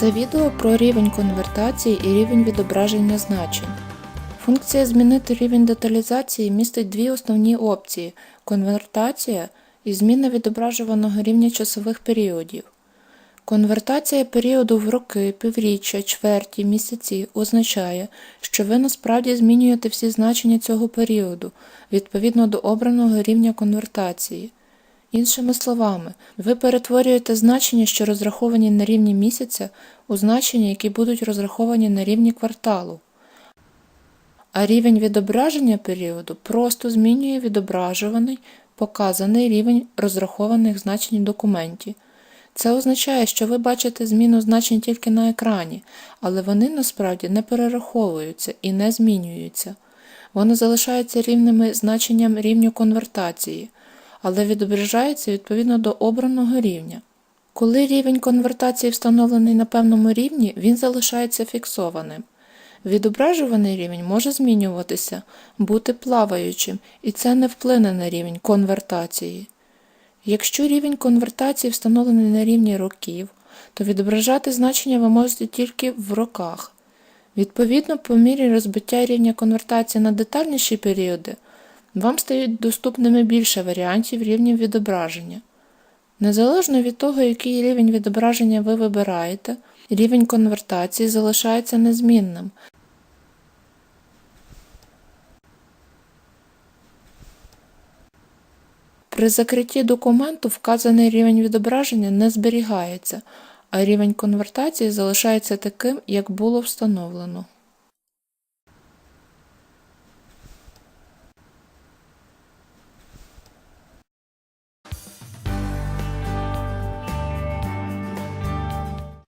Це відео про рівень конвертації і рівень відображення значень. Функція змінити рівень деталізації містить дві основні опції конвертація і зміна відображуваного рівня часових періодів. Конвертація періоду в роки, півріччя, чверті, місяці означає, що ви насправді змінюєте всі значення цього періоду відповідно до обраного рівня конвертації. Іншими словами, ви перетворюєте значення, що розраховані на рівні місяця, у значення, які будуть розраховані на рівні кварталу. А рівень відображення періоду просто змінює відображуваний, показаний рівень розрахованих значень в документі. Це означає, що ви бачите зміну значень тільки на екрані, але вони насправді не перераховуються і не змінюються. Вони залишаються рівними значенням рівню конвертації, але відображаються відповідно до обраного рівня. Коли рівень конвертації встановлений на певному рівні, він залишається фіксованим. Відображуваний рівень може змінюватися, бути плаваючим, і це не вплине на рівень конвертації. Якщо рівень конвертації встановлений на рівні років, то відображати значення ви можете тільки в роках. Відповідно, по мірі розбиття рівня конвертації на детальніші періоди, вам стають доступними більше варіантів рівнів відображення. Незалежно від того, який рівень відображення ви вибираєте, рівень конвертації залишається незмінним. При закритті документу вказаний рівень відображення не зберігається, а рівень конвертації залишається таким, як було встановлено.